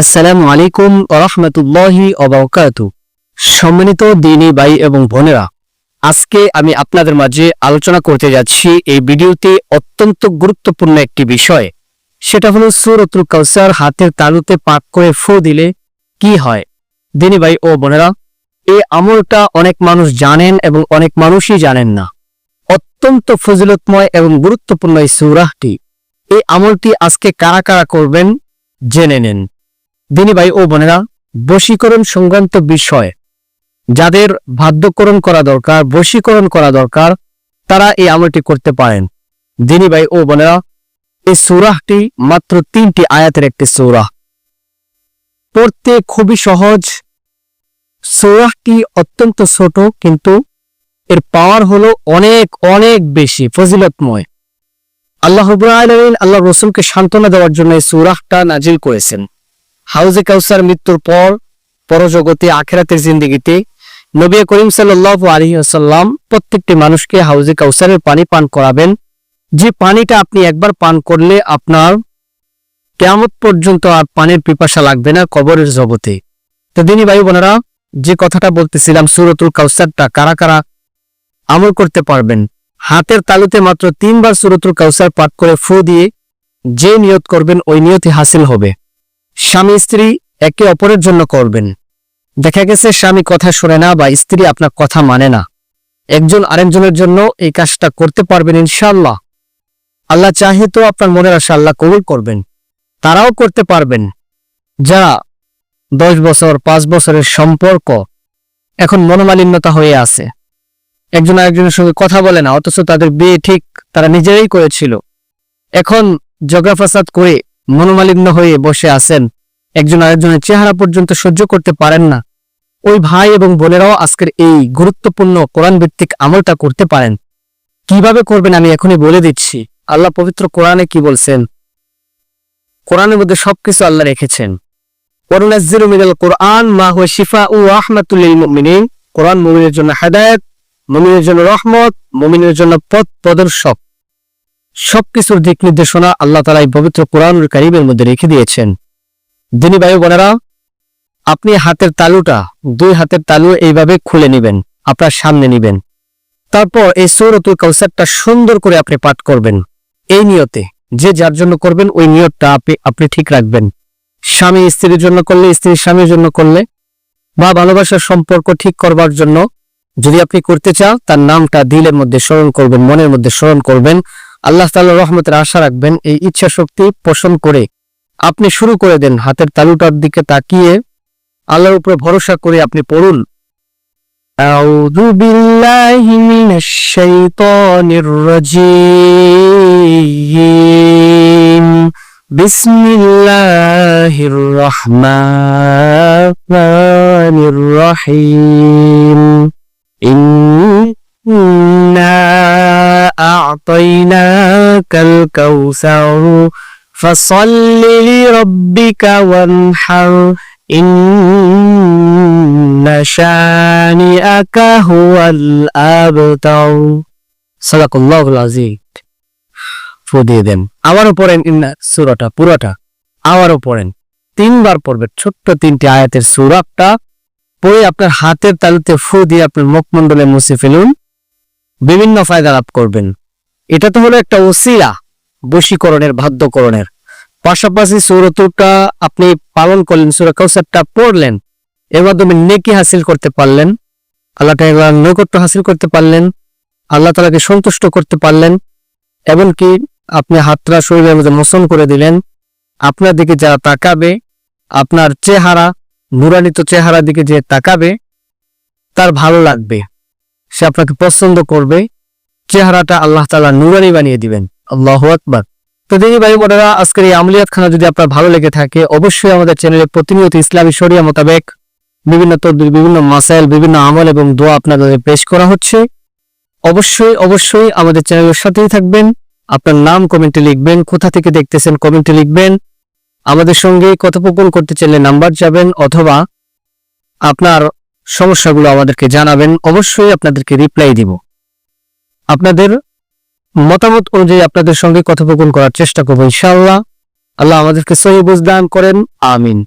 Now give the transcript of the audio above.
আসসালামু আলাইকুম রহমতুল্লাহি অবকাত সম্মানিত দিনী ভাই এবং বোনেরা, আজকে আমি আপনাদের মাঝে আলোচনা করতে যাচ্ছি এই ভিডিওতে অত্যন্ত গুরুত্বপূর্ণ একটি বিষয়। সেটা হলো সুরতুল কাউসার হাতের তালুতে পাক করে ফু দিলে কি হয়? দিনী ভাই ও বোনেরা, এই আমলটা অনেক মানুষ জানেন এবং অনেক মানুষই জানেন না। অত্যন্ত ফজিলতময় এবং গুরুত্বপূর্ণ এই সুরাহটি এই আমলটি আজকে কারা কারা করবেন, জেনে নেন। দিনী ভাই ও বোনেরা, বশীকরণ সংক্রান্ত বিষয়, যাদের বাধ্যকরণ করা দরকার, বশীকরণ করা দরকার, তারা এই আমলটি করতে পারেন। দিনী ভাই ও বোনেরা, এই সৌরাহটি মাত্র তিনটি আয়াতের একটি সৌরাহ। পড়তে খুবই সহজ। সৌরাহটি অত্যন্ত ছোট, কিন্তু এর পাওয়ার হলো অনেক অনেক বেশি, ফজিলতময়। আল্লাহ আল্লাহ রসুলকে সান্ত্বনা দেওয়ার জন্য এই সৌরাহটা নাজিল করেছেন। হাউজে কাউসার মৃত্যুর পর পরজগতে আখেরাতের জিন্দিগিতে নবী করিম সাল্লাহ আলী আসাল্লাম প্রত্যেকটি মানুষকে হাউজে কাউসারের পানি পান করাবেন। যে পানিটা আপনি একবার পান করলে আপনার কেয়ামত পর্যন্ত আর পানির পিপাসা লাগবে না কবরের জগতে। তো দিনী ভাই বোনেরা, যে কথাটা বলতেছিলাম সুরতুল কাউসারটা কারা কারা আমল করতে পারবেন, হাতের তালুতে মাত্র তিনবার সুরতুল কাউসার পাঠ করে ফু দিয়ে যে নিয়ত করবেন ওই নিয়তি হাসিল হবে। স্বামী স্ত্রী একে অপরের জন্য করবেন। দেখা গেছে স্বামী কথা শোনে না বা স্ত্রী আপনার কথা মানে না। একজন আরেকজনের জন্য এই কাজটা করতে পারবেন ইনশাল্লাহ আল্লাহ চাহে তো আপনার মনের আশা আল্লাহ কবুল করবেন। তারাও করতে পারবেন। যারা দশ বছর, পাঁচ বছরের সম্পর্ক এখন মনোমালিন্যতা হয়ে আছে। একজন আরেকজনের সঙ্গে কথা বলে না, অথচ তাদের বিয়ে ঠিক তারা নিজেরাই করেছিল। এখন জগা করে মনোমালিন্য হয়ে বসে আছেন। একজন আরেকজনের চেহারা পর্যন্ত সহ্য করতে পারেন না। ওই ভাই এবং বোনেরাও আজকের এই গুরুত্বপূর্ণ কোরআন ভিত্তিক আমলটা করতে পারেন। কীভাবে করবেন আমি এখনই বলে দিচ্ছি। আল্লাহ পবিত্র কোরআনে কি বলছেন? কোরআনের মধ্যে সবকিছু আল্লাহ রেখেছেন। কোরআন মা মুমিনের জন্য হেদায়েত, মুমিনের জন্য রহমত, মুমিনের জন্য পথ প্রদর্শক। সবকিছুর দিক নির্দেশনা আল্লাহ তালা এই পবিত্র কোরআনুল কারিমের মধ্যে রেখে দিয়েছেন। দিনী বায়ু বোনেরা, আপনি হাতের তালুটা, দুই হাতের তালু এইভাবে খুলে নেবেন, আপনার সামনে নিবেন। তারপর এই সৌরতুল কাউসারটা সুন্দর করে আপনি পাঠ করবেন। এই নিয়তে যে যার জন্য করবেন, ওই নিয়তটা আপনি আপনি ঠিক রাখবেন। স্বামী স্ত্রীর জন্য করলে স্ত্রীর স্বামীর জন্য করলে, বা ভালোবাসার সম্পর্ক ঠিক করবার জন্য যদি আপনি করতে চান, তার নামটা দিলের মধ্যে স্মরণ করবেন, মনের মধ্যে স্মরণ করবেন। আল্লাহ তাল্লাহ রহমতের আশা রাখবেন, এই ইচ্ছা শক্তি পোষণ করে আপনি শুরু করে দেন হাতের তালুটার দিকে তাকিয়ে। আল্লাহর উপরে ভরসা করে আপনি পড়ুন। আউযু বিল্লাহি রহিম। ইন্না أعطيناك الكوثر فصل لربك وانحر إن شانئك هو الأبتر صدق الله العظيم ফু দিয়ে দেন আবারও পড়েন ইন্না সুরাটা পুরোটা আবারও পড়েন তিনবার পড়বেন ছোট্ট তিনটি আয়াতের সুরাটা পড়ে আপনার হাতের তালুতে ফু দিয়ে আপনার মুখমণ্ডলে মুছে ফেলুন বিভিন্ন ফায়দা লাভ করবেন এটা তো হলো একটা ওসিলা, বশীকরণের, বাধ্যকরণের। পাশাপাশি সৌরতুটা আপনি পালন করলেন, সুরা কৌসারটা পড়লেন। এর মাধ্যমে নেকি হাসিল করতে পারলেন, আল্লাহ তাআলার নৈকট্য হাসিল করতে পারলেন, আল্লাহ তালাকে সন্তুষ্ট করতে পারলেন, এমনকি আপনি হাতরা শরীরের মধ্যে মোচন করে দিলেন, আপনার দিকে যারা তাকাবে, আপনার চেহারা, নুরানিত চেহারা দিকে যে তাকাবে, তার ভালো লাগবে, সে আপনাকে পছন্দ করবে চেহারাটা আল্লাহ তালা নুরানি বানিয়ে দিবেন। আল্লাহ আকবার। তো দেখি ভাই বোনেরা, আজকের এই আমলিয়াত খানা যদি আপনার ভালো লেগে থাকে, অবশ্যই আমাদের চ্যানেলে প্রতিনিয়ত ইসলামী শরিয়া মোতাবেক বিভিন্ন তদ্বির, বিভিন্ন মাসাইল, বিভিন্ন আমল এবং দোয়া আপনাদের পেশ করা হচ্ছে। অবশ্যই অবশ্যই আমাদের চ্যানেলের সাথেই থাকবেন। আপনার নাম কমেন্টে লিখবেন, কোথা থেকে দেখতেছেন কমেন্টে লিখবেন। আমাদের সঙ্গে কথোপকথন করতে চাইলে নাম্বার যাবেন অথবা আপনার সমস্যাগুলো আমাদেরকে জানাবেন, অবশ্যই আপনাদেরকে রিপ্লাই দিব। আপনাদের মতামত অনুযায়ী আপনাদের সঙ্গে কথোপকথন করার চেষ্টা করব, ইনশাআল্লাহ। আল্লাহ আমাদেরকে সহি বুঝদান করেন, আমিন।